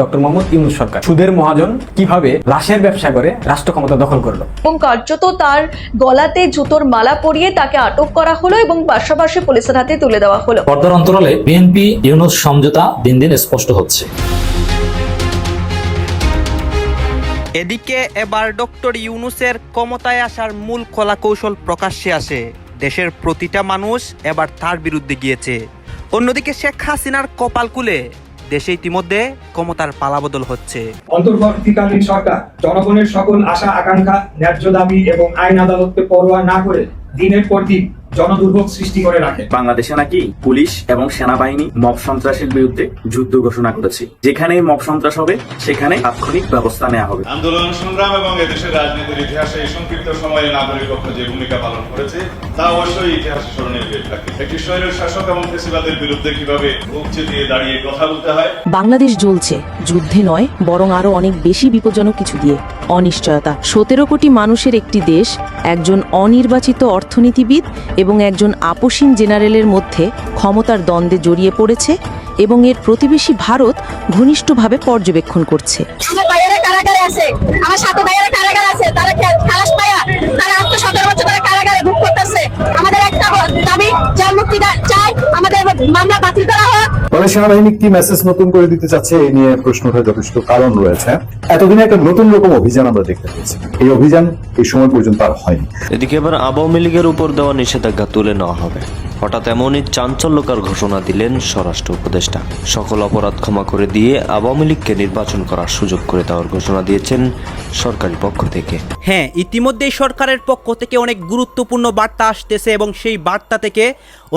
Doctor Mohammad Yunus সরকার। সুদের মহাজন কীভাবে লাশের ব্যবসা করে রাষ্ট্র ক্ষমতা দখল করল? এবং কার্যত তার গলাতে জুতোর মালা পরিয়ে তাকে আটক করা হলো এবং পাশাপাশি পুলিশের হাতে তুলে দেওয়া হলো। পর্দার অন্তরালে বিএনপি ইউনুস সমঝোতা দিন দিন স্পষ্ট হচ্ছে। এদিকে এবার ডক্টর ইউনুসের ক্ষমতায় আসার মূল কলা কৌশল প্রকাশ্যে আসে। দেশের প্রতিটা মানুষ এবার তার বিরুদ্ধে গিয়েছে। অন্যদিকে শেখ হাসিনার কপাল কুলে দেশে ইতিমধ্যে ক্ষমতার পালাবদল হচ্ছে। অন্তর্বর্তীকালীন সরকার, জনগণের সকল আশা, আকাঙ্ক্ষা, ন্যায্য দাবি এবং আইন আদালতকে পরোয়া না করে দিনের পর দিন জনদুর্ভোগ সৃষ্টি করে রাখে। বাংলাদেশে নাকি পুলিশ এবং সেনাবাহিনী মব সন্ত্রাসের বিরুদ্ধে যুদ্ধ ঘোষণা করেছে। যেখানেই মব সন্ত্রাস হবে সেখানে তাৎক্ষণিক ব্যবস্থা নেওয়া হবে। আন্দোলন সংগ্রাম এবং এদেশের রাজনীতির ইতিহাসে এই সংক্ষিপ্ত সময়ে নাগরিক পক্ষ যে ভূমিকা পালন করেছে তা অবশ্যই ইতিহাসে স্মরণীয় হয়ে থাকে। একটি শাসক এবং ফেসিবাদের বিরুদ্ধে কীভাবে বুক দিয়ে দাঁড়িয়ে কথা বলতে হয়? বাংলাদেশ জ্বলছে। যুদ্ধে নয় বরং আরও অনেক বেশি বিপজ্জনক কিছু দিয়ে। অনিশ্চয়তা। সতেরো কোটি মানুষের একটি দেশ, একজন অনির্বাচিত অর্থনীতিবিদ এবং একজন আপসীন জেনারেলের মধ্যে ক্ষমতার দ্বন্দ্বে জড়িয়ে পড়েছে এবং এর প্রতিবেশী ভারত ঘনিষ্ঠভাবে পর্যবেক্ষণ করছে। আমাদের একটা দাবি যার মুক্তি চাই। মামলা বাতিল করা হোক। তবে সেনাবাহিনী কি মেসেজ নতুন করে দিতে চাচ্ছে এই নিয়ে প্রশ্ন ওঠার যথেষ্ট কারণ রয়েছে। এতদিনে একটা নতুন রকম অভিযান আমরা দেখতে পেয়েছি। এই অভিযান এই সময় পর্যন্ত আর হয়নি। এদিকে এবার আওয়ামী লীগের উপর দেওয়া নিষেধাজ্ঞা তুলে নেওয়া হবে। হঠাৎ এমনই চাঞ্চল্যকর ঘোষণা দিলেন স্বরাষ্ট্র উপদেষ্টা। সকল অপরাধ ক্ষমা করে দিয়ে আওয়ামী লীগকে নির্বাচন করার সুযোগ করে দেওয়ার ঘোষণা দিয়েছেন সরকারি পক্ষ থেকে। হ্যাঁ ইতিমধ্যেই সরকারের পক্ষ থেকে অনেক গুরুত্বপূর্ণ বার্তা আসতেছে এবং সেই বার্তা থেকে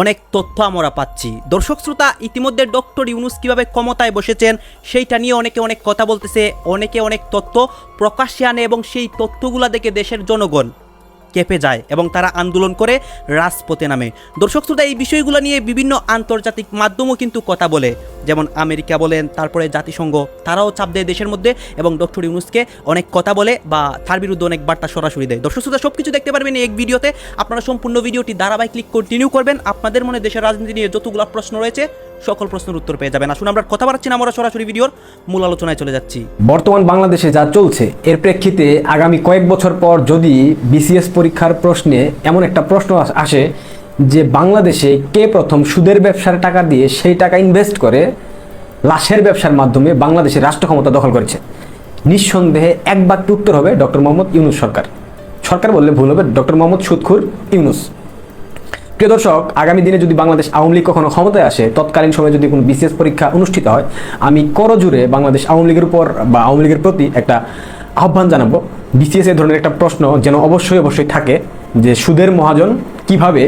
অনেক তথ্য আমরা পাচ্ছি। দর্শক শ্রোতা, ইতিমধ্যে ডক্টর ইউনুস কীভাবে ক্ষমতায় বসেছেন সেইটা নিয়ে অনেকে অনেক কথা বলতেছে, অনেকে অনেক তথ্য প্রকাশ্যে আনে এবং সেই তথ্যগুলা দেখে দেশের জনগণ কেঁপে যায় এবং তারা আন্দোলন করে রাজপথে নামে। দর্শক শ্রোতা, এই বিষয়গুলো নিয়ে বিভিন্ন আন্তর্জাতিক মাধ্যমও কিন্তু কথা বলে। যেমন আমেরিকা বলেন, তারপরে জাতিসংঘ, তারাও চাপ দেয় দেশের মধ্যে এবং ডক্টর ইউনুসকে অনেক কথা বলে বা তার বিরুদ্ধে অনেক বার্তা সরাসরি দেয়। দর্শক শ্রোতা সব কিছু দেখতে পারবেন এই এক ভিডিওতে। আপনারা সম্পূর্ণ ভিডিওটি ধারাবাহিক ক্লিক কন্টিনিউ করবেন। আপনাদের মনে দেশের রাজনীতি নিয়ে যতগুলো প্রশ্ন রয়েছে সকল প্রশ্নের উত্তর পেয়ে যাবেন। আসুন, আমরা কথা বাড়াচ্ছি না, আমরা সরাসরি ভিডিওর মূল আলোচনায় চলে যাচ্ছি। বর্তমান বাংলাদেশে যা চলছে, এর প্রেক্ষিতে আগামী কয়েক বছর পর যদি বিসিএস পরীক্ষার প্রশ্নে এমন একটা প্রশ্ন আসে যে বাংলাদেশে কে প্রথম সুদের ব্যবসার টাকা দিয়ে সেই টাকা ইনভেস্ট করে, লাশের ব্যবসার মাধ্যমে বাংলাদেশের রাষ্ট্র ক্ষমতা দখল করেছে? নিঃসন্দেহে এক বাক্যে উত্তর হবে ডক্টর মোহাম্মদ ইউনুস সরকার। সরকার বললে ভুল হবে, ডক্টর মোহাম্মদ সুদখুর ইউনুস। প্রিয় দর্শক, আগামী দিনে যদি বাংলাদেশ আওয়ামী লীগ কখনো ক্ষমতায় আসে, তৎকালীন সময়ে যদি কোনো বিশেষ পরীক্ষা অনুষ্ঠিত হয়, আমি করজুড়ে বাংলাদেশ আওয়ামী লীগের উপর বা আওয়ামী লীগের প্রতি একটা আহ্বান জানাব। বিসিএস এ ধরনের একটা প্রশ্ন যেন অবশ্যই অবশ্যই থাকে, যে সুদের মহাজন কীভাবে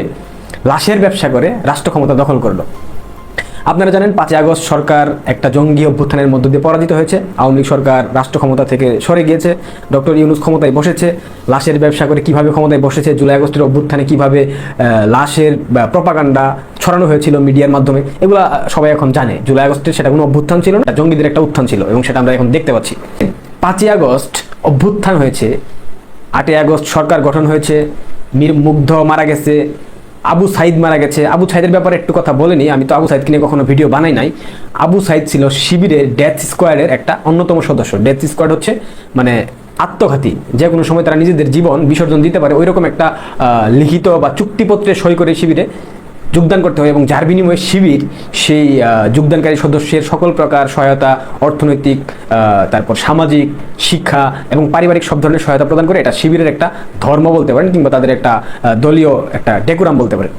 লাশের ব্যবসা করে রাষ্ট্র ক্ষমতা দখল করল। আপনারা জানেন পাঁচই আগস্ট সরকার একটা জঙ্গি অভ্যুত্থানের মধ্য দিয়ে পরাজিত হয়েছে। আওয়ামী লীগ সরকার রাষ্ট্র ক্ষমতা থেকে সরে গিয়েছে। ডক্টর ইউনুস ক্ষমতায় বসেছে। লাশের ব্যবসা করে কীভাবে ক্ষমতায় বসেছে, জুলাই আগস্টের অভ্যুত্থানে কীভাবে লাশের প্রপাগান্ডা ছড়ানো হয়েছিল মিডিয়ার মাধ্যমে, এগুলা সবাই এখন জানে। জুলাই আগস্টের সেটা কোনো অভ্যুত্থান ছিল না, জঙ্গিদের একটা উত্থান ছিল এবং সেটা আমরা এখন দেখতে পাচ্ছি। পাঁচই আগস্ট অভ্যুত্থান হয়েছে। আটই আগস্ট সরকার গঠন হয়েছে। মীর মুগ্ধ মারা গেছে। আবু সাইদ মারা গেছে। আবু সাইদের ব্যাপারে একটু কথা বলেনি, আমি তো আবু সাইদকে নিয়ে কখনো ভিডিও বানাই নাই। আবু সাইদ ছিল শিবিরে ডেথ স্কোয়াডের একটা অন্যতম সদস্য। ডেথ স্কোয়াড হচ্ছে মানে আত্মঘাতী। যে কোনো সময় তারা নিজেদের জীবন বিসর্জন দিতে পারে। ওইরকম একটা লিখিত বা চুক্তিপত্রে সই করে শিবিরে। যোগদান করতে হয় এবং যার বিনিময়ে শিবির সেই যোগদানকারী সদস্যের সকল প্রকার সহায়তা, অর্থনৈতিক তারপর সামাজিক, শিক্ষা এবং পারিবারিক সব ধরনের সহায়তা প্রদান করে এটা শিবিরের একটা ধর্ম বলতে পারেন কিংবা তাদের একটা দলীয় একটা ডেকুরাম বলতে পারেন।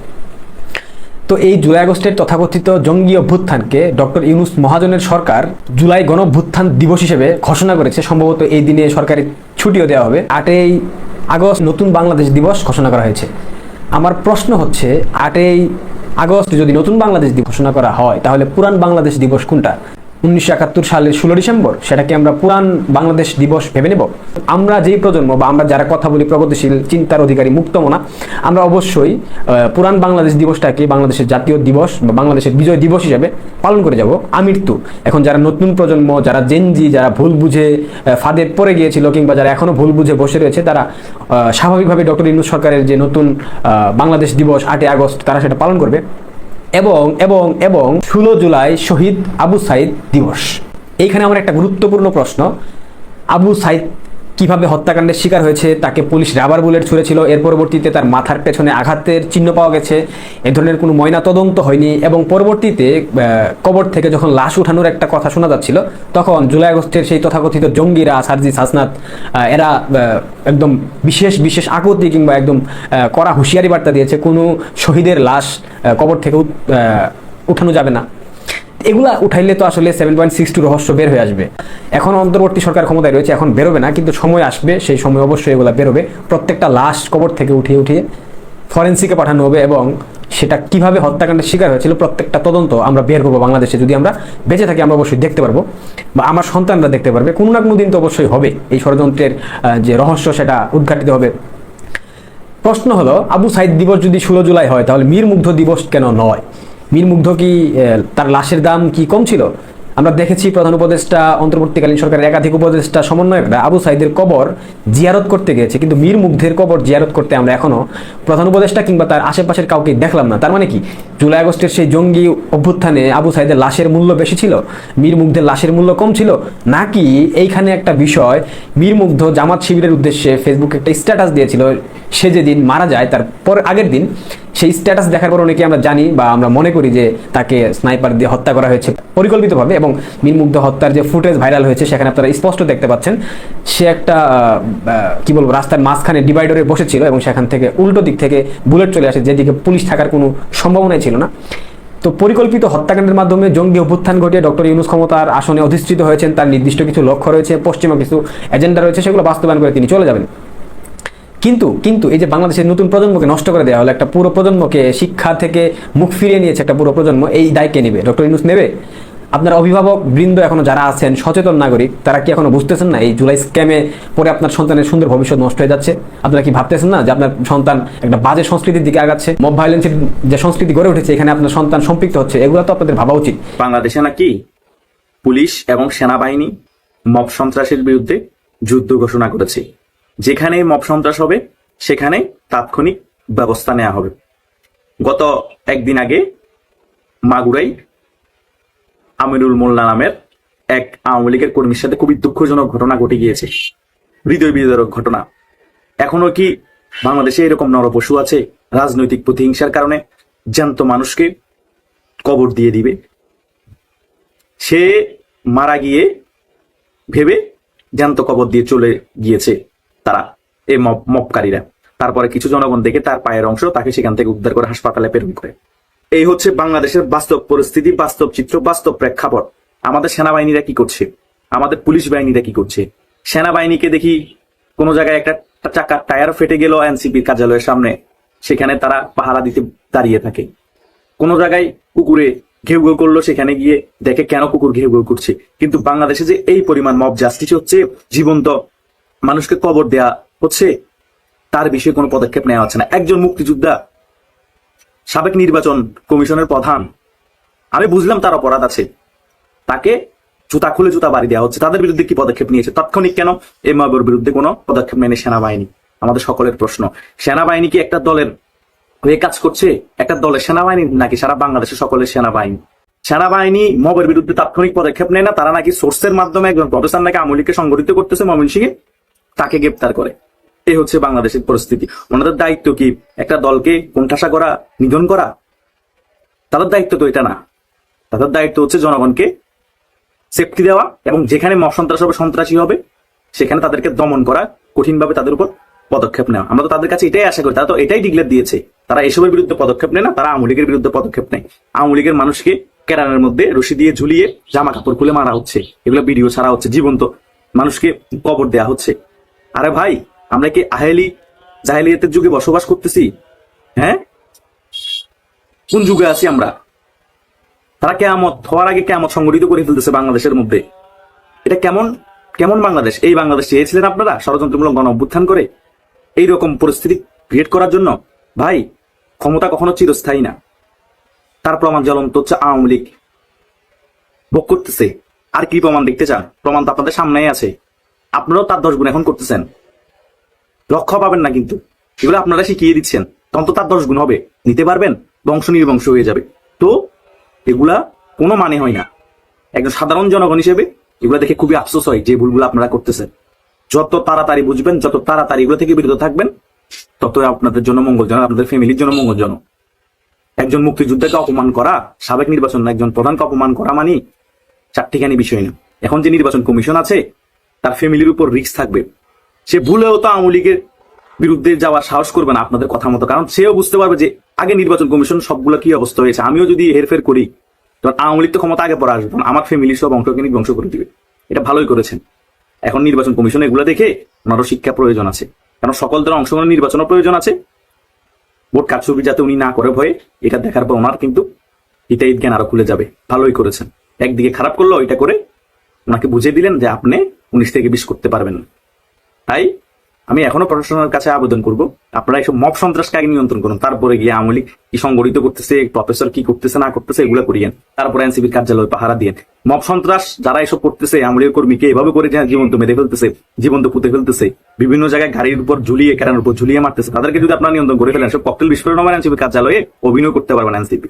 তো এই জুলাই আগস্টের তথাকথিত জঙ্গি অভ্যুত্থানকে ডক্টর ইউনুস মহাজনের সরকার জুলাই গণ অভ্যুত্থান দিবস হিসেবে ঘোষণা করেছে। সম্ভবত এই দিনে সরকারি ছুটিও দেওয়া হবে। আটই আগস্ট নতুন বাংলাদেশ দিবস ঘোষণা করা হয়েছে। আমার প্রশ্ন হচ্ছে, আটই আগস্ট যদি নতুন বাংলাদেশ দিবস ঘোষণা করা হয়, তাহলে পুরান বাংলাদেশ দিবস কোনটা? উনিশশো একাত্তর সালের ষোলো ডিসেম্বর, সেটাকে আমরা পুরান বাংলাদেশ দিবস ভেবে নেব। আমরা যেই প্রজন্ম বা আমরা যারা কথা বলি প্রগতিশীল, চিন্তার অধিকারী, মুক্তমনা, আমরা অবশ্যই পুরান বাংলাদেশ দিবসটাকে বাংলাদেশের জাতীয় দিবস বা বাংলাদেশের বিজয় দিবস হিসেবে পালন করে যাব। আমৃত্যু এখন যারা নতুন প্রজন্ম, যারা জেনজি যারা ভুল বুঝে ফাঁদে পড়ে গিয়েছিল কিংবা যারা এখনও ভুল বুঝে বসে রয়েছে, তারা স্বাভাবিকভাবে ডক্টর ইউনুস সরকারের যে নতুন বাংলাদেশ দিবস আটই আগস্ট, তারা সেটা পালন করবে। এবং এবং এবং ষোলো জুলাই শহীদ আবু সাইদ দিবস। এইখানে আমার একটা গুরুত্বপূর্ণ প্রশ্ন। আবু সাইদ কীভাবে হত্যাকাণ্ডের শিকার হয়েছে, তাকে পুলিশ রাবার বুলেট ছুঁড়েছিল, এর পরবর্তীতে তার মাথার পেছনে আঘাতের চিহ্ন পাওয়া গেছে, এ ধরনের কোনো ময়না তদন্ত হয়নি এবং পরবর্তীতে কবর থেকে যখন লাশ উঠানোর একটা কথা শোনা যাচ্ছিল, তখন জুলাই আগস্টের সেই তথাকথিত জঙ্গিরা, সার্জিস, হাসনাত এরা একদম বিশেষ বিশেষ আকুতি কিংবা একদম কড়া হুঁশিয়ারি বার্তা দিয়েছে, কোনো শহীদের লাশ কবর থেকে উঠানো যাবে না। এগুলা উঠাইলে তো আসলে সেভেন পয়েন্ট সিক্স টু রহস্য বের হয়ে আসবে। এখন অন্তর্বর্তী সরকার ক্ষমতায় রয়েছে, এখন বেরোবে না, কিন্তু সময় আসবে, সেই সময় অবশ্যই এগুলো বেরোবে। প্রত্যেকটা লাশ কবর থেকে উঠিয়ে উঠিয়ে ফরেন্সিকে পাঠানো হবে এবং সেটা কীভাবে হত্যাকাণ্ডের শিকার হয়েছিল প্রত্যেকটা তদন্ত আমরা বের করব বাংলাদেশে। যদি আমরা বেঁচে থাকি, আমরা অবশ্যই দেখতে পারব বা আমার সন্তানরা দেখতে পারবে। কোনো না কোনো দিন তো অবশ্যই হবে। এই ষড়যন্ত্রের যে রহস্য সেটা উদ্ঘাটিত হবে। প্রশ্ন হলো, আবু সাইদ দিবস যদি ষোলো জুলাই হয়, তাহলে মীর মুগ্ধ দিবস কেন নয়? মুগ্ধ কি তার লাশের দাম কি কম ছিল? আমরা দেখেছি প্রধান উপদেষ্টা, অন্তর্বর্তীকালীন সরকারের একাধিক উপদেষ্টা, সমন্বয়করা আবু সাইদের কবর জিয়ারত করতে গিয়েছে। কিন্তু মীর মুগ্ধের কবর জিয়ারত করতে আমরা এখনও প্রধান উপদেষ্টা কিংবা তার আশেপাশের কাউকে দেখলাম না। তার মানে কি? জুলাই আগস্টের সেই জঙ্গি অভ্যুত্থানে আবু সাইদের লাশের মূল্য বেশি ছিল? মীর মুগ্ধের লাশের মূল্য কম ছিল? নাকি এইখানে একটা বিষয় মীর মুগ্ধ জামাত শিবিরের উদ্দেশ্যে ফেসবুকে একটা স্ট্যাটাস দিয়েছিল, সে যেদিন মারা যায়, তার পর আগের দিন সেই স্ট্যাটাস দেখার পর অনেকে আমরা জানি বা আমরা মনে করি যে তাকে স্নাইপার দিয়ে হত্যা করা হয়েছে পরিকল্পিতভাবে এবং মীর মুগ্ধ হত্যার যে ফুটেজ ভাইরাল হয়েছে, সেখানে আপনারা স্পষ্ট দেখতে পাচ্ছেন। সে একটা কি বলব, রাস্তার মাঝখানে ডিভাইডারে বসেছিল এবং সেখান থেকে উল্টো দিক থেকে বুলেট চলে আসে, যেদিকে পুলিশ থাকার কোনো সম্ভাবনাই ছিল না। তো পরিকল্পিত হত্যাকাণ্ডের মাধ্যমে জঙ্গি অভ্যুত্থান ঘটিয়ে ডক্টর ইউনুস ক্ষমতার আসনে অধিষ্ঠিত হয়েছেন, তার নির্দিষ্ট কিছু লক্ষ্য রয়েছে, পশ্চিমা কিছু এজেন্ডা রয়েছে, সেগুলো বাস্তবায়ন করে তিনি চলে যাবেন। কিন্তু কিন্তু এই যে বাংলাদেশের নতুন প্রজন্মকে নষ্ট করে দেওয়া হলো, একটা পুরো প্রজন্মকে শিক্ষা থেকে মুখ ফিরিয়ে নিয়েছে একটা পুরো প্রজন্ম, এই দায়কে নেবে? ডক্টর ইউনুস নেবে? আপনার অভিভাবক বৃন্দ এখনও যারা আছেন, সচেতন নাগরিক, তারা কি এখনও বুঝতেছেন না এই জুলাই স্ক্যামে পরে আপনার সন্তানের সুন্দর ভবিষ্যৎ নষ্ট হয়ে যাচ্ছে? আপনারা কি ভাবতেছেন না যে আপনার সন্তান একটা বাজে সংস্কৃতির দিকে আগাচ্ছে? মব ভায়োলেন্সের যে সংস্কৃতি গড়ে উঠেছে, এখানে আপনার সন্তান সম্পৃক্ত হচ্ছে, এগুলো তো আপনাদের ভাবা উচিত। বাংলাদেশে নাকি পুলিশ এবং সেনাবাহিনী মব সন্ত্রাসের বিরুদ্ধে যুদ্ধ ঘোষণা করেছে? যেখানে মব সন্ত্রাস হবে সেখানে তাৎক্ষণিক ব্যবস্থা নেওয়া হবে। গত একদিন আগে মাগুরাই আমিরুল মোল্লা নামের এক আওয়ামী লীগের কর্মীর সাথে খুবই দুঃখজনক ঘটনা ঘটে গিয়েছে। হৃদয় বিদারক ঘটনা। এখনও কি বাংলাদেশে এরকম নরপশু আছে, রাজনৈতিক প্রতিহিংসার কারণে জ্যান্ত মানুষকে কবর দিয়ে দিবে? সে মারা গিয়ে ভেবে জ্যান্ত কবর দিয়ে চলে গিয়েছে। তারা, এই মব, মবকারীরা। তারপরে কিছু জনগণ দেখে তার পায়ের অংশ তাকে সেখান থেকে উদ্ধার করে হাসপাতালে প্রেরণ করে। এই হচ্ছে বাংলাদেশের বাস্তব পরিস্থিতি, বাস্তব চিত্র, বাস্তব প্রেক্ষাপট। আমাদের সেনাবাহিনীরা কি করছে? আমাদের পুলিশ বাহিনীরা কি করছে? সেনাবাহিনীকে দেখি কোন জায়গায় একটা চাকার টায়ার ফেটে গেল এনসিপির কার্যালয়ের সামনে। সেখানে তারা পাহারা দিতে দাঁড়িয়ে থাকে। কোন জায়গায় কুকুরে ঘেউ ঘেউ করল, সেখানে গিয়ে দেখে কেন কুকুর ঘেউ ঘেউ করছে? কিন্তু বাংলাদেশে যে এই পরিমাণ মব জাস্টিস হচ্ছে, জীবন্ত মানুষকে কবর দেয়া হচ্ছে, তার বিষয়ে কোনো পদক্ষেপ নেওয়া হচ্ছে না। একজন মুক্তিযোদ্ধা, সাবেক নির্বাচন কমিশনের প্রধান, আমি বুঝলাম তার অপরাধ আছে। তাকে জুতা খুলে জুতা বাড়ি দেওয়া হচ্ছে। তাদের বিরুদ্ধে কি পদক্ষেপ নিয়েছে? তাৎক্ষণিক কেন? এই মবের বিরুদ্ধে কোনো পদক্ষেপ নেয়নি সেনাবাহিনী। আমাদের সকলের প্রশ্ন, সেনাবাহিনী কি একটা দলের হয়ে কাজ করছে? একটা দলের সেনাবাহিনী নাকি সারা বাংলাদেশের সকলের সেনাবাহিনী? সেনাবাহিনী মবের বিরুদ্ধে তাৎক্ষণিক পদক্ষেপ নেয় না? তারা নাকি সোর্সের মাধ্যমে একজন প্রফেসর নাকি আমলিকে সংগঠিত করতেছে মমিন ময়মনসিংহে তাকে গ্রেপ্তার করে। এই হচ্ছে বাংলাদেশের পরিস্থিতি। ওনাদের দায়িত্ব কি একটা দলকে কোণঠাসা করা, নিধন করা? তাদের দায়িত্ব তো এটা না। তাদের দায়িত্ব হচ্ছে জনগণকে সেফটি দেওয়া এবং যেখানে সন্ত্রাস হবে, সন্ত্রাসী হবে, সেখানে তাদেরকে দমন করা, কঠিনভাবে তাদের উপর পদক্ষেপ নেওয়া। আমরা তো তাদের কাছে এটাই আশা করি। তারা তো এটাই ডিক্লেয়ার দিয়েছে। তারা এসবের বিরুদ্ধে পদক্ষেপ নেয় না, তারা আওয়ামী লীগের বিরুদ্ধে পদক্ষেপ নেয়। আওয়ামী লীগের মানুষকে কেরানের মধ্যে রশি দিয়ে ঝুলিয়ে জামা কাপড় খুলে মারা হচ্ছে। এগুলো ভিডিও ছাড়া হচ্ছে, জীবন্ত। মানুষকে কবর দেয়া হচ্ছে। আরে ভাই, আমরা কি আহেলি জাহেলিয়াতের যুগে বসবাস করতেছি? হ্যাঁ? কোন যুগে আছি আমরা? তারা কেয়ামত, হওয়ার আগে কেয়ামত সংগঠিত করে ফেলতেছে বাংলাদেশের মধ্যে। এটা কেমন কেমন বাংলাদেশ? এই বাংলাদেশ চেয়েছিলেন আপনারা? ষড়যন্ত্রমূলক গণ অভ্যুত্থান করে? এই রকম পরিস্থিতি ক্রিয়েট করার জন্য? ভাই, ক্ষমতা কখনো চিরস্থায়ী না। তার প্রমাণ জ্বলন্ত হচ্ছে আওয়ামী লীগ। ভোগ করতেছে। আর কি প্রমাণ দেখতে চান? প্রমাণ তো আপনাদের সামনেই আছে। আপনারাও তার দশ গুণ এখন করতেছেন। লক্ষ্য পাবেন না কিন্তু। এগুলো আপনারা শিখিয়ে দিচ্ছেন। তখন তো তার দশ গুণ হবে। নিতে পারবেন, বংশ নির্বংশ হয়ে যাবে। তো, এগুলা কোনো মানে হয় না। একজন সাধারণ জনগণ হিসেবে এগুলো দেখে খুবই আফসোস হয় যে ভুলগুলো আপনারা করতেছেন। যত তাড়াতাড়ি বুঝবেন, যত তাড়াতাড়ি এগুলো থেকে বিরত থাকবেন, তত আপনাদের জন্য মঙ্গলজনক, আপনাদের ফ্যামিলির জন্য মঙ্গলজনক। একজন মুক্তিযোদ্ধাকে অপমান করা, সাবেক নির্বাচন একজন প্রধানকে অপমান করা মানে চারটিখানি বিষয় না এখন যে নির্বাচন কমিশন আছে তার ফ্যামিলির উপর রিস্ক থাকবে। সে ভুলেও তো আওয়ামী লীগের বিরুদ্ধে যাওয়ার সাহস করবে না আপনাদের কথা মতো। কারণ সেও বুঝতে পারবে যে আগে নির্বাচন কমিশন সবগুলো কি অবস্থা হয়েছে। আমিও যদি হেরফের করি, তখন আওয়ামী লীগ তো ক্ষমতা আগে পরে আসবে। আমার ফ্যামিলির সব অংশকে ধ্বংস করে দিবে। এটা ভালোই করেছেন। এখন নির্বাচন কমিশন এগুলো দেখে ওনারও শিক্ষা প্রয়োজন আছে। কারণ সকল দলের অংশগ্রহণ নির্বাচনও প্রয়োজন আছে। ভোট কারচুপি যাতে উনি না করে ভয়ে, এটা দেখার পর ওনার কিন্তু হিতাহিত জ্ঞান আরও খুলে যাবে। ভালোই করেছেন। একদিকে খারাপ করল, ওইটা করে ওনাকে বুঝিয়ে দিলেন যে আপনি উনিশ থেকে বিশ করতে পারবেন। তাই আমি এখনও প্রশাসনের কাছে আবেদন করব। আপনারা এইসব মব সন্ত্রাসকে আগে নিয়ন্ত্রণ করুন। তারপরে গিয়ে আওয়ামী লীগ কি সংগঠিত করতেছে প্রফেসর কি করতেছে, না করতেছে, এগুলো করিয়েন। তারপরে এনসিপির কার্যালয় পাহারা দিয়ে মব সন্ত্রাস যারা এসব করতেছে লীগের কর্মীকে এভাবে করে জীবন্ত মেরে ফেলতেছে, জীবন্ত পুঁতে ফেলতেছে, বিভিন্ন জায়গায় গাড়ির উপর ঝুলিয়ে, কেরানোর উপর ঝুলিয়ে মারতেছে, তাদেরকে যদি আপনারা নিয়ন্ত্রণ করে ফেলেন সব ককটেল বিস্ফোরণ আমার এনসিপির কার্যালয়ে অভিনয় করতে পারবেন এনসিপি।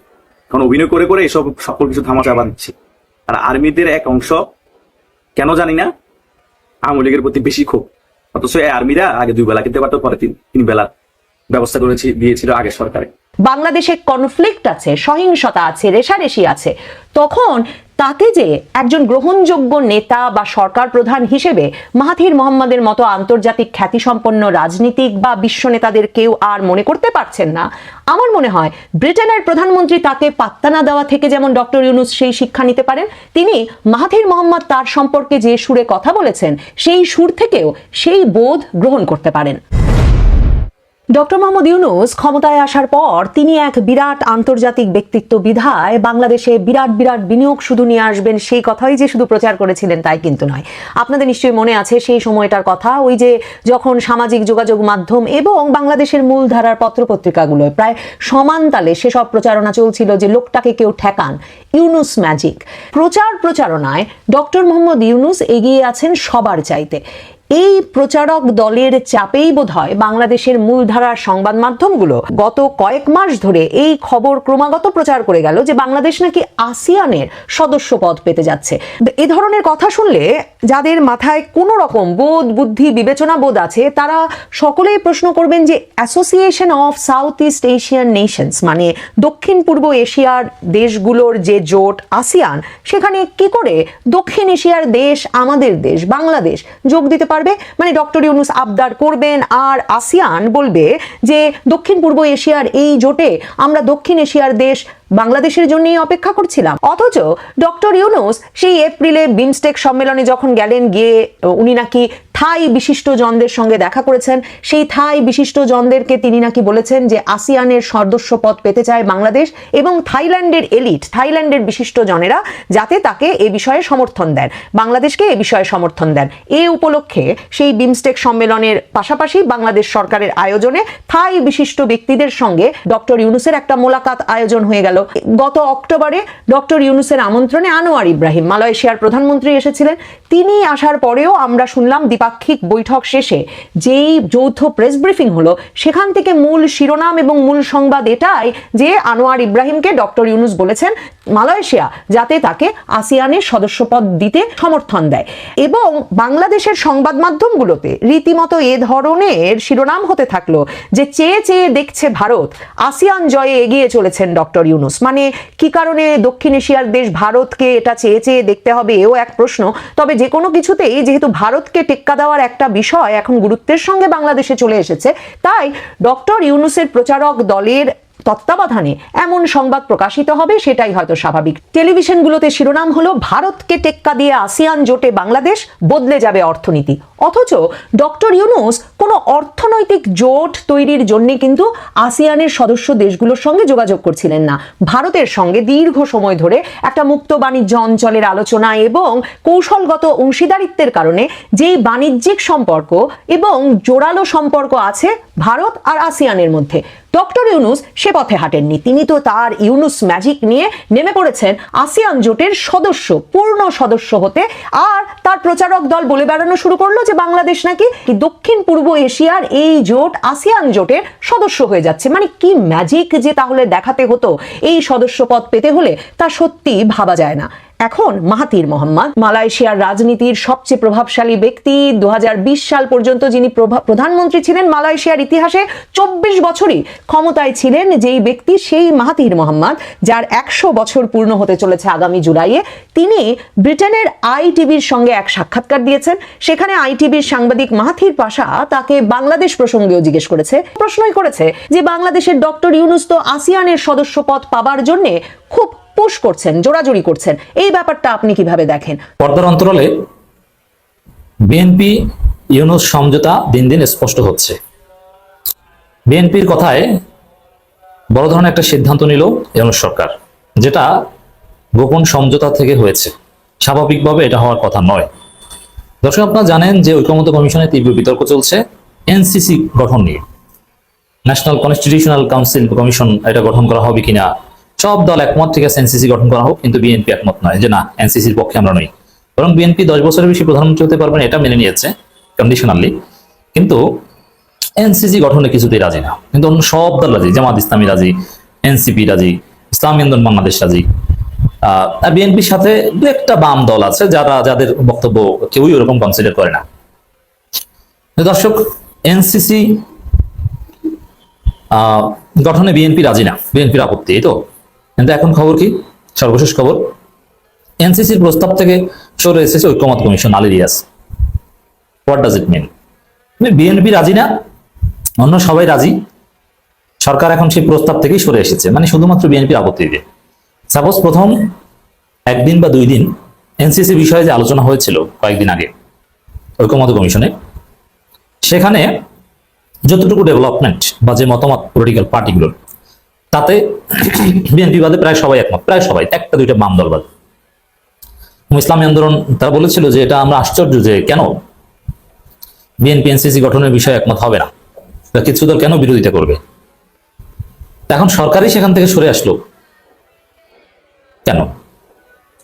কারণ অভিনয় করে করে এসব সকল কিছু থামাচা দিচ্ছে আর আর্মিদের এক অংশ, কেন জানি না আওয়ামী লীগের প্রতি বেশি ক্ষোভ। অথচ আর্মিরা আগে দুই বেলা কিনতে পারতো পরে তিন তিন বেলার ব্যবস্থা করেছি দিয়েছিল আগে সরকারে। বাংলাদেশে কনফ্লিক্ট আছে, সহিংসতা আছে, রেশারেশি আছে, তখন তাতে যে একজন গ্রহণযোগ্য নেতা বা সরকার প্রধান হিসেবে মাহাথির মোহাম্মদের মতো আন্তর্জাতিক খ্যাতিসম্পন্ন রাজনীতিক বা বিশ্ব নেতাদের কেউ আর মনে করতে পারছেন না। আমার মনে হয় ব্রিটেনের প্রধানমন্ত্রী তাকে পাত্তা না দেওয়া থেকে যেমন ডক্টর ইউনুস সেই শিক্ষা নিতে পারেন, তিনি মাহাথির মোহাম্মদ তার সম্পর্কে যে সুরে কথা বলেছেন, সেই সুর থেকেও সেই বোধ গ্রহণ করতে পারেন। ডক্টর মোহাম্মদ ইউনুস ক্ষমতায় আসার পর তিনি এক বিরাট আন্তর্জাতিক ব্যক্তিত্ব বিধায় বাংলাদেশে বিরাট বিরাট বিনিয়োগ শুধু নিয়ে আসবেন সেই কথাই যে শুধু প্রচার করেছিলেন তাই কিন্তু নয়। আপনাদের নিশ্চয়ই মনে আছে সেই সময়টার কথা, ওই যে যখন সামাজিক যোগাযোগ মাধ্যম এবং বাংলাদেশের মূলধারার পত্রপত্রিকাগুলোয় প্রায় সমান তালে সেসব প্রচারণা চলছিল যে লোকটাকে কেউ ঠেকান ইউনুস ম্যাজিক প্রচার প্রচারণায় ডক্টর মোহাম্মদ ইউনুস এগিয়ে আছেন সবার চাইতে। এই প্রচারক দলের চাপেই বোধহয় বাংলাদেশের মূলধারার সংবাদ মাধ্যমগুলো গত কয়েক মাস ধরে এই খবর ক্রমাগত প্রচার করে গেল যে বাংলাদেশ নাকি আসিয়ানের সদস্য পদ পেতে যাচ্ছে। এ ধরনের কথা শুনলে যাদের মাথায় কোনো রকম বোধ, বুদ্ধি, বিবেচনা বোধ আছে, তারা সকলেই প্রশ্ন করবেন যে association of south east Asian nations মানে দক্ষিণ পূর্ব এশিয়ার দেশগুলোর যে জোট আসিয়ান, সেখানে কি করে দক্ষিণ এশিয়ার দেশ, আমাদের দেশ, বাংলাদেশ যোগ দিতে পারবে? মানে ডক্টর ইউনুস আবদার করবেন আর আসিয়ান বলবে যে দক্ষিণ পূর্ব এশিয়ার এই জোটে আমরা দক্ষিণ এশিয়ার দেশ বাংলাদেশের জন্যই অপেক্ষা করছিলাম। অথচ ডক্টর ইউনুস সেই এপ্রিলে বিমস্টেক সম্মেলনে যখন গেলেন, গিয়ে উনি নাকি থাই বিশিষ্ট জনদের সঙ্গে দেখা করেছেন। সেই থাই বিশিষ্ট জনদেরকে তিনি নাকি বলেছেন যে আসিয়ানের সদস্য পদ পেতে চায় বাংলাদেশ এবং থাইল্যান্ডের এলিট, থাইল্যান্ডের বিশিষ্ট জনেরা যাতে তাকে এ বিষয়ে সমর্থন দেন, বাংলাদেশকে এ বিষয়ে সমর্থন দেন। এ উপলক্ষে সেই বিমস্টেক সম্মেলনের পাশাপাশি বাংলাদেশ সরকারের আয়োজনে থাই বিশিষ্ট ব্যক্তিদের সঙ্গে ডক্টর ইউনুসের একটা মোলাকাত আয়োজন হয়ে গেল। গত অক্টোবরে ডক্টর ইউনুসের আমন্ত্রণে আনোয়ার ইব্রাহিম মালয়েশিয়ার প্রধানমন্ত্রী এসেছিলেন। তিনি আসার পরেও আমরা শুনলাম দ্বিপাক্ষিক বৈঠক শেষে যেই যৌথ প্রেস ব্রিফিং হলো, সেখান থেকে মূল শিরোনাম এবং মূল সংবাদ এটাই যে আনোয়ার ইব্রাহিমকে ডক্টর ইউনুস বলেছেন মালয়েশিয়া যাতে তাকে আসিয়ানের সদস্যপদ দিতে সমর্থন দেয়। এবং বাংলাদেশের সংবাদ মাধ্যমগুলোতে রীতিমতো এ ধরনের শিরোনাম হতে থাকল যে, চেয়ে চেয়ে দেখছে ভারত, আসিয়ান জয়ে এগিয়ে চলেছেন ডক্টর ইউনুস। মানে কি কারণে দক্ষিণ এশিয়ার দেশ ভারতকে এটা চেয়ে চেয়ে দেখতে হবে? এও এক প্রশ্ন। তবে যে কোনো কিছুতেই যেহেতু ভারতকে টেক্কা দেওয়ার একটা বিষয় এখন গুরুত্বের সঙ্গে বাংলাদেশে চলে এসেছে, তাই ডক্টর ইউনুসের প্রচারক দলের তত্ত্বাবধানে এমন সংবাদ প্রকাশিত হবে, সেটাই হয়তো স্বাভাবিক। টেলিভিশনগুলোতে শিরোনাম হলো, ভারতকে টেক্কা দিয়ে আসিয়ান জোটে বাংলাদেশ বদলে যাবে অর্থনীতি। অথচ ডক্টর ইউনুস কোনো অর্থনৈতিক জোট তৈরির জন্য কিন্তু আসিয়ানের সদস্য দেশগুলোর সঙ্গে যোগাযোগ করছিলেন না। ভারতের সঙ্গে দীর্ঘ সময় ধরে একটা মুক্ত বাণিজ্য অঞ্চলের আলোচনা এবং কৌশলগত অংশীদারিত্বের কারণে যেই বাণিজ্যিক সম্পর্ক এবং জোরালো সম্পর্ক আছে, ভারত আর আসিয়ানের মধ্যে। ডক্টর ইউনুস সে পথে হাঁটেননি। তিনি তো তার ইউনুস ম্যাজিক নিয়ে নেমে পড়েছেন আসিয়ান জোটের সদস্য, পূর্ণ সদস্য হতে। আর তার প্রচারক দল বলে বেড়ানো শুরু করল যে বাংলাদেশ নাকি দক্ষিণ পূর্ব এশিয়ার এই জোট আসিয়ান জোটের সদস্য হয়ে যাচ্ছে। মানে কি ম্যাজিক যে তাহলে দেখাতে হতো? এই সদস্য পদ পেতে হলে তা সত্যি ভাবা যায় না। এখন মাহাতির মোহাম্মদ। মালয়েশিয়ার রাজনীতির সবচেয়ে প্রভাবশালী ব্যক্তি দু সাল পর্যন্ত যিনি প্রধানমন্ত্রী ছিলেন, মালয়েশিয়ার ইতিহাসে চব্বিশ বছরই ক্ষমতায় ছিলেন যেই ব্যক্তি সেই মাহাতির মোহাম্মদ, যার একশো বছর পূর্ণ হতে চলেছে আগামী জুলাইয়ে। তিনি ব্রিটেনের আইটিভির সঙ্গে এক সাক্ষাৎকার দিয়েছেন। সেখানে আইটিভির সাংবাদিক মাহাথির পাশা তাকে বাংলাদেশ প্রসঙ্গেও জিজ্ঞেস করেছে। প্রশ্নই করেছে যে, বাংলাদেশের ডক্টর ইউনুস তো আসিয়ানের সদস্য পদ পাবার জন্য খুব পুশ করছেন, জোরাজোরি করছেন। এই ব্যাপারটা আপনি কীভাবে দেখেন? পর্দার অন্তরালে বিএনপি, ইউনুস সমঝোতা দিন দিন স্পষ্ট হচ্ছে। বিএনপির কথায় বড় ধরনের একটা সিদ্ধান্ত নিল ইউনুস সরকার, যেটা গোপন সমঝোতা থেকে হয়েছে। স্বাভাবিকভাবে এটা হওয়ার কথা নয়। দর্শক, আপনারা জানেন যে ঐক্যমত কমিশনে তীব্র বিতর্ক চলছে এনসিসি গঠন নিয়ে। ন্যাশনাল কনস্টিটিউশনাল কাউন্সিল কমিশন এটা গঠন করা হবে কিনা সব দল একমত ঠিক আছে এনসিসি গঠন করা হোক, কিন্তু বিএনপি একমত নয়। যে না, এনসিসির পক্ষে আমরা নই। বরং বিএনপি দশ বছরের বেশি প্রধানমন্ত্রী হতে পারবেন এটা মেনে নিয়েছে কন্ডিশনালি কিন্তু এনসিসি গঠনে কিছুতেই রাজি না। কিন্তু অন্য সব দল রাজি, জামাত ইসলামী রাজি, এনসিপি রাজি, ইসলামী আন্দোলন বাংলাদেশ রাজি। আর বিএনপির সাথে দু একটা বাম দল আছে যারা, যাদের বক্তব্য কেউই ওরকম কনসিডার করে না। দর্শক, এনসিসি গঠনে বিএনপি রাজি না। বিএনপির আপত্তি, এই তো? কিন্তু এখন খবর কি? সর্বশেষ খবর। এনসিসির প্রস্তাব থেকে সরে এসেছে ঐক্যমত commission আলিরিয়াস what does it mean BNP রাজি না? অন্য সবাই রাজি। সরকার এখন সেই প্রস্তাব থেকেই সরে এসেছে। মানে শুধুমাত্র বিএনপির আপত্তি দিয়ে। সাপোজ প্রথম একদিন বা দুই দিন এনসিসি বিষয়ে যে আলোচনা হয়েছিল কয়েকদিন আগে ঐক্যমত কমিশনে, সেখানে যতটুকু ডেভেলপমেন্ট বা যে মতামত পলিটিক্যাল পার্টিগুলোর তাতে বিএনপি বাদে প্রায় সবাই একমত, প্রায় সবাই, একটা দুইটা বাম দল বাদে। ইসলামী আন্দোলন, তারা বলেছিল যে এটা আমরা আশ্চর্য যে কেন বিএনপি, এনসিসি গঠনের বিষয়ে একমত হবে না। কিছু দল কেন বিরোধিতা করবে? এখন সরকারই সেখান থেকে সরে আসলো। কেন?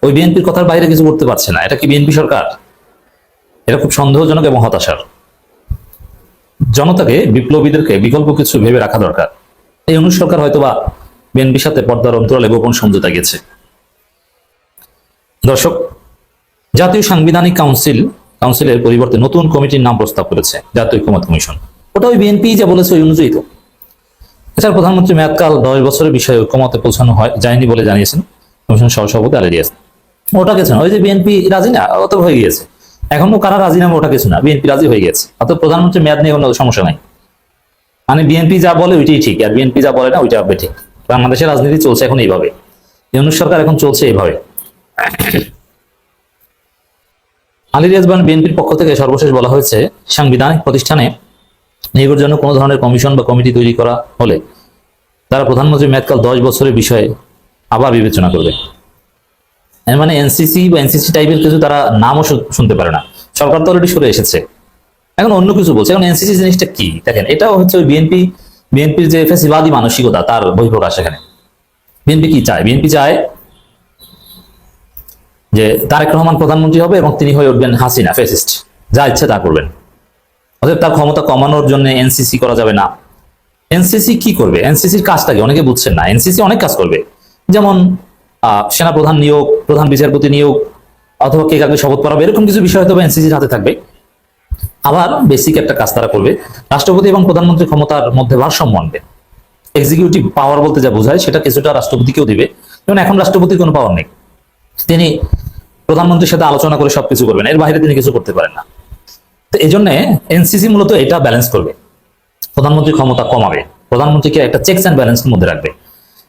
ওই বিএনপির কথার বাইরে কিছু করতে পারছে না। এটা কি বিএনপি সরকার? এটা খুব সন্দেহজনক এবং হতাশার। জনতাকে, বিপ্লবীদেরকে বিকল্প কিছু ভেবে রাখা দরকার। এই অনু সরকার হয়তোবা বিএনপির সাথে পর্দার অন্তরালে গোপন সমঝোতা গেছে। দর্শক, জাতীয় সাংবিধানিক কাউন্সিল, কাউন্সিলের পরিবর্তে নতুন কমিটির নাম প্রস্তাব করেছে, জাতীয় ঐক্যমত কমিশন। ওটা ওই বিএনপি যা বলেছে ওই অনুযায়ী তো। এছাড়া প্রধানমন্ত্রী মেয়াদকাল দশ বছরের বিষয়ে ঐক্যমতে পৌঁছানো হয়, যায়নি বলে জানিয়েছেন কমিশন সহসভাপতি আলেরিয়াস ওটা কিছু না, ওই যে বিএনপি রাজি না, অত হয়ে গিয়েছে। এখনও কারা রাজি নামে ওটা কিছু না, বিএনপি রাজি হয়ে গেছে। অত প্রধানমন্ত্রী মেয়াদ নিয়ে কোনো সমস্যা নাই। মানে বিএনপি যা বলে ওইটাই ঠিক, আর বিএনপি যা বলে না, ওইটা হবে ঠিক। বাংলাদেশের রাজনীতি চলছে এখন এইভাবে। ইউনুস সরকার এখন চলছে এইভাবে। আলী রেজবান বিএনপির পক্ষ থেকে সর্বশেষ বলা হয়েছে, সাংবিধানিক প্রতিষ্ঠানে নিয়োগের জন্য কোনো ধরনের কমিশন বা কমিটি তৈরি করা হলে তারা প্রধানমন্ত্রী মেয়াদকাল দশ বছরের বিষয়ে আবার বিবেচনা করবে। মানে এনসিসি বা এনসিসি টাইপের কিছু তারা নামও শুনতে পারে না। সরকার তো অলরেডি সরে এসেছে। এখন অন্য কিছু বলছে। এখন এনসিসি জিনিসটা কি? দেখেন এটাও হচ্ছে ওই বিএনপি বিএনপির যে ফেসিবাদী মানসিকতা তার বহিঃপ্রকাশ এখানে। বিএনপি কি চায়? বিএনপি চায় যে তারেক রহমান প্রধানমন্ত্রী হবে এবং তিনি হয়ে উঠবেন হাসিনা ফেসিস্ট যা ইচ্ছে তা করবেন। অতএব তার ক্ষমতা কমানোর জন্য এনসিসি করা যাবে না। এনসিসি কি করবে? এনসিসির কাজটা কি? অনেকে বুঝছেন না। এনসিসি অনেক কাজ করবে। যেমন আহ, সেনাপ্রধান নিয়োগ প্রধান বিচারপতি নিয়োগ অথবা কে কাকে শপথ করাবে এরকম কিছু বিষয় হয়তো এনসিসির হাতে থাকবে। আবার বেসিক একটা কাজ তারা করবে। রাষ্ট্রপতি এবং প্রধানমন্ত্রী ক্ষমতার মধ্যে ভারসাম্য আনবে। এক্সিকিউটিভ পাওয়ার বলতে যা বোঝায় সেটা কিছুটা রাষ্ট্রপতিকেও দিবে। যেমন এখন রাষ্ট্রপতির কোনো পাওয়ার নেই। তিনি প্রধানমন্ত্রীর সাথে আলোচনা করে সবকিছু করবেন। এর বাইরে তিনি কিছু করতে পারেন না। তো এই জন্য এনসিসি মূলত এটা ব্যালেন্স করবে। প্রধানমন্ত্রীর ক্ষমতা কমাবে। প্রধানমন্ত্রীকে একটা চেকস অ্যান্ড ব্যালেন্সের মধ্যে রাখবে।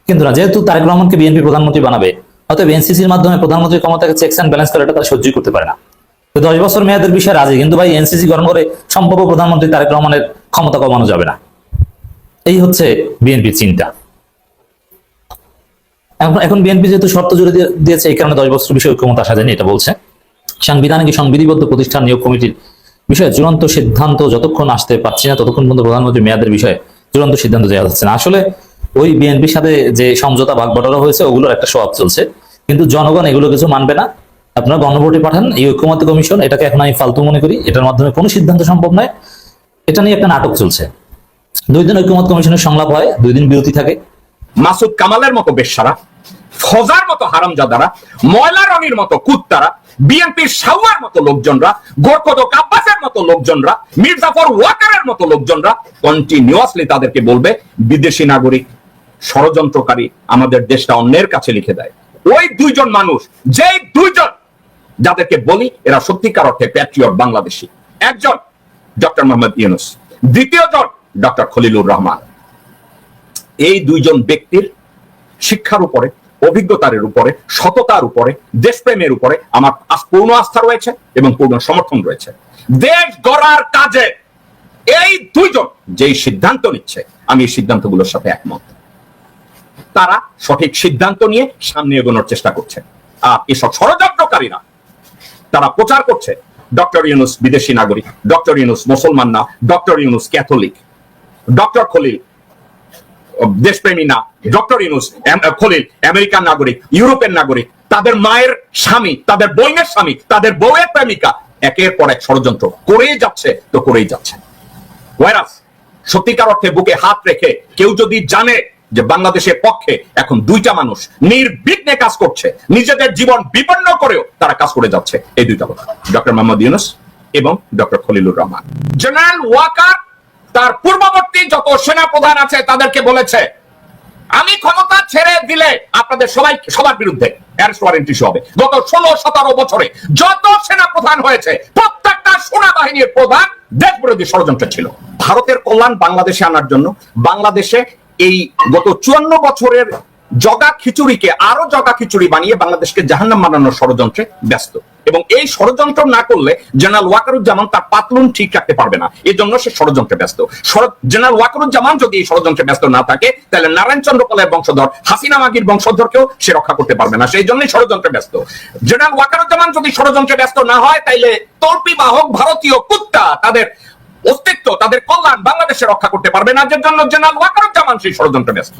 কিন্তু না, যেহেতু তারেক রহমানকে বিএনপি প্রধানমন্ত্রী বানাবে, অতএব এনসিসির মাধ্যমে প্রধানমন্ত্রীর ক্ষমতাকে চেকস অ্যান্ড ব্যালেন্স করে এটা তারা সহ্যই করতে পারে না। তো দশ বছর মেয়াদের বিষয়ে রাজি, কিন্তু ভাই এনসিসি গঠন করে সম্ভাব্য প্রধানমন্ত্রী তারেক রহমানের ক্ষমতা কমানো যাবে না। এই হচ্ছে বিএনপির চিন্তা। এখন বিএনপি যেহেতু শর্ত জুড়ে দিয়েছে, এই কারণে দশ বছর বিষয়ে ক্ষমতা আসা যায়নি, এটা বলছে। সাংবিধানিক সংবিধিবদ্ধ প্রতিষ্ঠান নিয়োগ কমিটির বিষয়ে চূড়ান্ত সিদ্ধান্ত যতক্ষণ আসতে পারছি না, ততক্ষণ পর্যন্ত প্রধানমন্ত্রী মেয়াদের বিষয়ে চূড়ান্ত সিদ্ধান্ত দেওয়া যাচ্ছে না। আসলে ওই বিএনপির সাথে যে সমঝোতা ভাগ বটারা হয়েছে, ওগুলোর একটা স্বভাব চলছে। কিন্তু জনগণ এগুলো কিছু মানবে না। আপনারা গণভোটে পাঠান, এই ঐক্যমত্য কমিশন, এটাকে এখন আমি ফালতু মনে করি, এটার মাধ্যমে কোনো সিদ্ধান্ত সম্ভব নয়। এটা নিয়ে একটা নাটক চলছে। দুই দিন ঐক্যমত কমিশনের সংলাপ হয়, দুই দিন বিরতি থাকে। মাসুদ কামালের মতো বেশ্যারা ফজার মতো হারামজাদারা, ময়লা রনির মতো কুত্তারা, বিএনপির সাউয়ার মতো লোকজনরা গোরকদক আব্বাসের মতো লোকজনরা, মির্জাফর ওয়াকারের মতো লোকজনরা কন্টিনিউয়াসলি তাদেরকে বলবে, বিদেশি নাগরিক, ষড়যন্ত্রকারী আমাদের দেশটা অন্যের কাছে লিখে দেয়। ওই দুইজন মানুষ, যেই দুইজন যাদেরকে বলি এরা সত্যিকার অর্থে প্যাট্রিয়ট বাংলাদেশি। একজন, ডক্টর মোহাম্মদ ইউনুস। দ্বিতীয় জন, ডক্টর খলিলুর রহমান। এই দুইজন ব্যক্তির শিক্ষার উপরে, অভিজ্ঞতার উপরে, সততার উপরে, দেশপ্রেমের উপরে আমার পূর্ণ আস্থা রয়েছে এবং পূর্ণ সমর্থন রয়েছে। দেশ গড়ার কাজে এই দুইজন যেই সিদ্ধান্ত নিচ্ছে, আমি এই সিদ্ধান্তগুলোর সাথে একমত। তারা সঠিক সিদ্ধান্ত নিয়ে সামনে এগোনোর চেষ্টা করছে। আর এসব ষড়যন্ত্রকারীরা তারা প্রচার করছে। ডক্টর ইউনুস বিদেশি নাগরিক, ডক্টর ইউনুস মুসলমান না, doctor Yunus Catholic. Doctor Khalil, দেশপ্রেমী না, ডক্টর ইউনুস খলিল আমেরিকান নাগরিক, ইউরোপের নাগরিক, তাদের মায়ের স্বামী, তাদের বোনের স্বামী, তাদের বউয়ের প্রেমিকা, একের পর এক ষড়যন্ত্র করেই যাচ্ছে তো করেই যাচ্ছে। ভাইরাস, সত্যিকার অর্থে বুকে হাত রেখে কেউ যদি জানে যে বাংলাদেশের পক্ষে এখন দুইটা মানুষ নির্বিঘ্নে কাজ করছে, নিজেদের জীবন বিপন্ন করেও তারা কাজ করে যাচ্ছে। এই দুইটা কথা। ডক্টর মোহাম্মদ ইউনুস এবং ডক্টর খলিলুর রহমান। জেনারেল ওয়াকার, তার পূর্ববর্তী যত সেনা প্রধান আছে তাদেরকে বলেছে, আমি ক্ষমতা ছেড়ে দিলে আপনাদের সবাই, সবার বিরুদ্ধে হবে। গত ষোলো, সতেরো বছরে যত সেনা প্রধান হয়েছে, প্রত্যেকটা সেনা বাহিনীর প্রধান দেশ বিরোধী ষড়যন্ত্র ছিল। ভারতের কল্যাণ বাংলাদেশে আনার জন্য, বাংলাদেশে এই গত চুয়ান্ন বছরের জগা খিচুড়িকে আরও জগা খিচুড়ি বানিয়ে বাংলাদেশকে জাহান্নাম বানানোর ষড়যন্ত্রে ব্যস্ত। এবং এই ষড়যন্ত্র না করলে জেনারেল ওয়াকারুজ্জামান তার পাতলুন ঠিক রাখতে পারবে না। এই জন্য সে ষড়যন্ত্রে ব্যস্ত। জেনারেল ওয়াকারুজ্জামান যদি এই ষড়যন্ত্রে ব্যস্ত না থাকে, তাহলে নারায়ণ চন্দ্র পালের বংশধর, হাসিনা মাগির বংশধরকেও সে রক্ষা করতে পারবে না। সেই জন্যই ষড়যন্ত্রে ব্যস্ত। জেনারেল ওয়াকারুজ্জামান যদি ষড়যন্ত্রে ব্যস্ত না হয়, তাইলে তর্পি বাহক ভারতীয় কুত্তা তাদের অস্তিত্ব তাদের কল্যাণ বাংলাদেশে রক্ষা করতে পারবে না। যে জন্য জেনারেল ওয়াকারুজ্জামান সেই ষড়যন্ত্রে ব্যস্ত।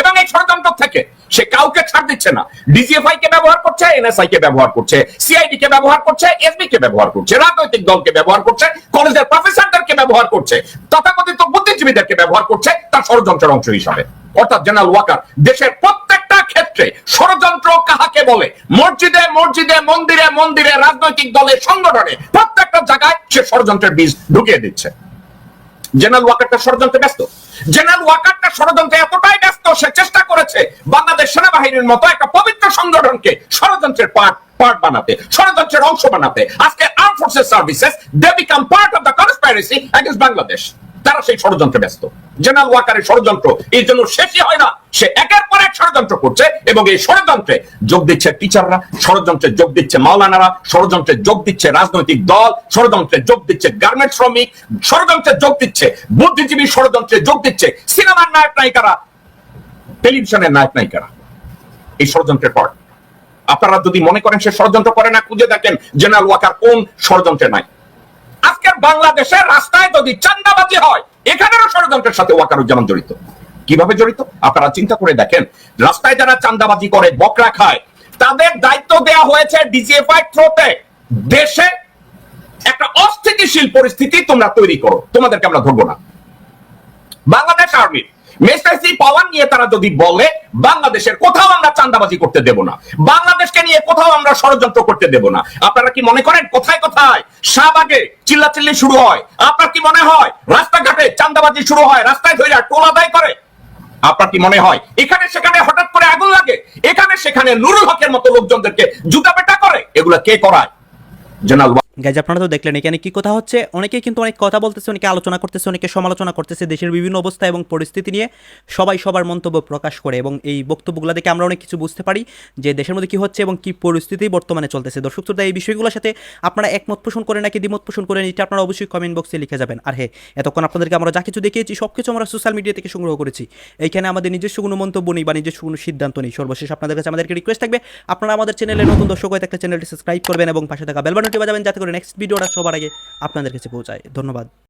এবং এই ষড়যন্ত্র থেকে সে কাউকে ছাড় দিচ্ছে না। ডিজিএফআই কে ব্যবহার করছে এনএসআই কে ব্যবহার করছে সিআইডি কে ব্যবহার করছে এসবি কে ব্যবহার করছে, রাজনৈতিক দলকে ব্যবহার করছে, কলেজের প্রফেসরদেরকে ব্যবহার করছে, তথাকথিত বুদ্ধিজীবীদেরকে ব্যবহার করছে, তার ষড়যন্ত্রের অংশ হিসাবে। অর্থাৎ জেনারেল ওয়াকার দেশের প্রত্যেকটা ক্ষেত্রে ষড়যন্ত্র কাহাকে বলে? মসজিদে মসজিদে, মন্দিরে মন্দিরে রাজনৈতিক দলের সংগঠনে প্রত্যেকটা জায়গায় সে ষড়যন্ত্রের বীজ ঢুকিয়ে দিচ্ছে। জেনারেল ওয়াকারটা ষড়যন্ত্রে ব্যস্ত। জেনারেল ওয়াকারটা ষড়যন্ত্রে এতটাই ব্যস্ত, সে চেষ্টা করেছে বাংলাদেশ সেনাবাহিনীর মতো একটা পবিত্র সংগঠনকে ষড়যন্ত্রের পার্ট পার্ট বানাতে, ষড়যন্ত্রের অংশ বানাতে। আজকে armed forces services they become part of the conspiracy against Bangladesh তারা সেই ষড়যন্ত্রে ব্যস্ত। জেনারেল ওয়াকারের ষড়যন্ত্র এই জন্য শেষই হয় না। সে একের পর এক ষড়যন্ত্র করছে এবং এই ষড়যন্ত্রে যোগ দিচ্ছে টিচাররা ষড়যন্ত্রে যোগ দিচ্ছে মাওলানারা, ষড়যন্ত্রে যোগ দিচ্ছে রাজনৈতিক দল, ষড়যন্ত্রে যোগ দিচ্ছে গার্মেন্ট শ্রমিক, ষড়যন্ত্রে যোগ দিচ্ছে বুদ্ধিজীবী, ষড়যন্ত্রে যোগ দিচ্ছে সিনেমার নায়ক নায়িকারা টেলিভিশনের নায়ক নায়িকারা এই ষড়যন্ত্রের পর। আপনারা যদি মনে করেন সে ষড়যন্ত্র করে না, খুঁজে দেখেন জেনারেল ওয়াকার কোন ষড়যন্ত্রে নাই। আজকের বাংলাদেশের রাস্তায় যদি চান্দাবাজি হয়, এখানেরও ষড়যন্ত্রের সাথে ওয়াকারুজ্জামান জড়িত। কীভাবে জড়িত? আপনারা চিন্তা করে দেখেন। রাস্তায় যারা চান্দাবাজি করে, বকরা খায়, তাদের দায়িত্ব দেয়া হয়েছে ডিজিএফআই থ্রোতে। দেশে একটা অস্থিতিশীল পরিস্থিতি তোমরা তৈরি করো। তোমাদেরকে আমরা ধরবো না। বাংলাদেশ আর্মির পাওয়ার নিয়ে তারা যদি বলে, বাংলাদেশের কোথাও আমরা চান্দাবাজি করতে দেব না। বাংলাদেশকে নিয়ে কোথাও আমরা ষড়যন্ত্র করতে দেব না। আপনারা কি মনে করেন কোথায় কোথায়? শাহবাগে চিল্লাচিল্লি শুরু হয়। আপনার কি মনে হয়? রাস্তাঘাটে চান্দাবাজি শুরু হয়, রাস্তায় ধরে টোল আদায় করে? আপনার কি মনে হয়? এখানে সেখানে হঠাৎ করে আগুন লাগে? এখানে সেখানে নুরুল হকের মতো লোকজনদেরকে জুতা পেটা করে? এগুলা কে করায়? জেনারেল গাইজ আপনারা তো দেখলেন, এখানে কি কথা হচ্ছে? অনেকে কিন্তু অনেক কথা বলতেছে, অনেকে আলোচনা করতেছে, অনেকে সমালোচনা করতেছে, দেশের বিভিন্ন অবস্থা এবং পরিস্থিতি নিয়ে সবাই সবার মন্তব্য প্রকাশ করে এবং এই বক্তব্যগুলো দেখে আমরা অনেক কিছু বুঝতে পারি যে দেশের মধ্যে কি হচ্ছে এবং কি পরিস্থিতি বর্তমানে চলতেছে। দর্শক শ্রোতা, এই বিষয়গুলোর সাথে আপনারা একমত পোষণ করে নাকি দ্বিমত পোষণ করেন এটা আপনারা অবশ্যই কমেন্ট বক্সে লিখে যাবেন। আর হ্যাঁ এতক্ষণ আপনাদেরকে আমরা যা কিছু দেখিয়েছি সব কিছু আমরা সোশ্যাল মিডিয়া থেকে সংগ্রহ করেছি। এইখানে আমাদের নিজস্ব কোনো মন্তব্য নেই বা নিজস্ব কোনো সিদ্ধান্ত নেই। সর্বশেষ আপনাদের কাছে আমাদেরকে রিকোয়েস্ট থাকবে, আপনারা আমাদের চ্যানেলে নতুন দর্শক হয়ে থাকলে চ্যানেলটি সাবস্ক্রাইব করবেন এবং পাশে থাকা বেল বাটনটি বাজাবেন যাতে করে নেক্সট ভিডিওটা সবার আগে আপনাদের কাছে পৌঁছায়। ধন্যবাদ।